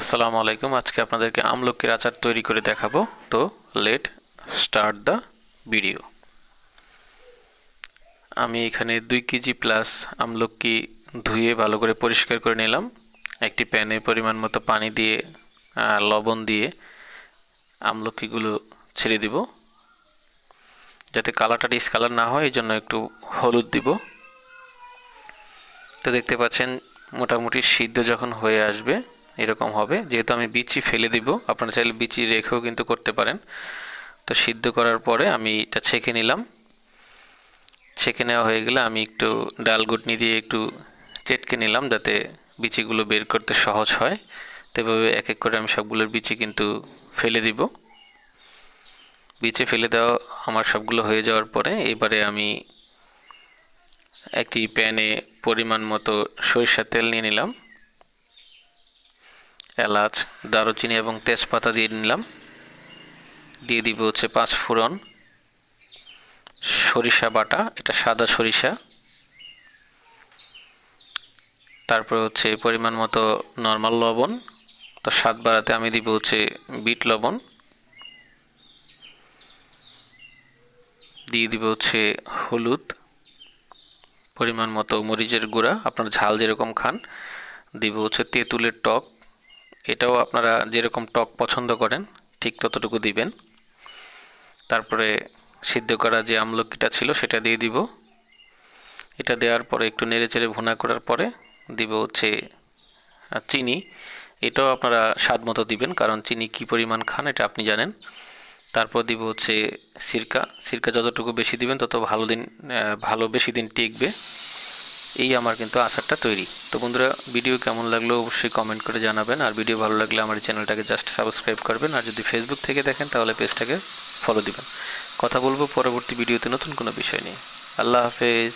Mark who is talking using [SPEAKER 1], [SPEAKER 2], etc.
[SPEAKER 1] আসসালামু আলাইকুম। আজকে আপনাদেরকে আমলকির আচার তৈরি করে দেখাবো। তো লেট স্টার্ট দ্য ভিডিও আমি এখানে দুই কেজি প্লাস আমলকি ধুয়ে ভালো করে পরিষ্কার করে নিলাম। একটি প্যানে পরিমাণ মতো পানি দিয়ে লবণ দিয়ে আমলকিগুলো ছেড়ে দিব। যাতে কালারটা ডিসকালার না হয় এই জন্য একটু হলুদ দিব। তো দেখতে পাচ্ছেন, মোটামুটি সিদ্ধ যখন হয়ে আসবে এরকম হবে। যেহেতু আমি বিচি ফেলে দিব, আপনারা চাইলে বিচি রেখেও কিন্তু করতে পারেন। তো সিদ্ধ করার পরে আমি এটা ছেঁকে নিলাম। ছেঁকে নেওয়া হয়ে গেলে আমি একটু ডাল গুটনি দিয়ে একটু চেটকে নিলাম যাতে বিচিগুলো বের করতে সহজ হয়। তো এভাবে এক এক করে আমি সবগুলোর বিচি কিন্তু ফেলে দিব। বিচে ফেলে দেওয়া আমার সবগুলো হয়ে যাওয়ার পরে এবারে আমি একটি প্যানে পরিমাণ মতো সরিষার তেল নিয়ে নিলাম। এলাচ, দারুচিনি এবং তেজপাতা দিয়ে নিলাম। দিয়ে দিব হচ্ছে পাঁচ ফোড়ন সরিষা বাটা, এটা সাদা সরিষা। তারপর হচ্ছে পরিমাণ মতো নর্মাল লবণ। তো স্বাদ বাড়াতে আমি দিব হচ্ছে বিট লবণ। দিয়ে দিব হচ্ছে হলুদ, পরিমাণ মতো মরিচের গুঁড়া। আপনার ঝাল যেরকম খান, দিব হচ্ছে তেঁতুলের টক। এটাও আপনারা যেরকম টক পছন্দ করেন, ঠিক ততটুকু দিবেন। তারপরে সিদ্ধ করা যে আমলকিটা ছিল সেটা দিয়ে দিব। এটা দেওয়ার পরে একটু নেড়ে চেড়ে ভুনা করার পরে দিব হচ্ছে চিনি। এটাও আপনারা স্বাদ মতো দিবেন, কারণ চিনি কি পরিমাণ খান এটা আপনি জানেন। তারপর দিব হচ্ছে সিরকা। সিরকা যতটুকু বেশি দিবেন, তত ভালো দিন ভালো বেশি দিন টিকবে। এই আমার কিন্তু আচারটা তৈরি। তো বন্ধুরা, ভিডিও কেমন লাগল অবশ্যই কমেন্ট করে জানাবেন। আর ভিডিও ভালো লাগলে আমার চ্যানেলটাকে জাস্ট সাবস্ক্রাইব করবেন। আর যদি ফেসবুক থেকে দেখেন, তাহলে পেজটাকে ফলো দিবেন। কথা বলব পরবর্তী ভিডিওতে নতুন কোনো বিষয় নিয়ে। আল্লাহ হাফেজ।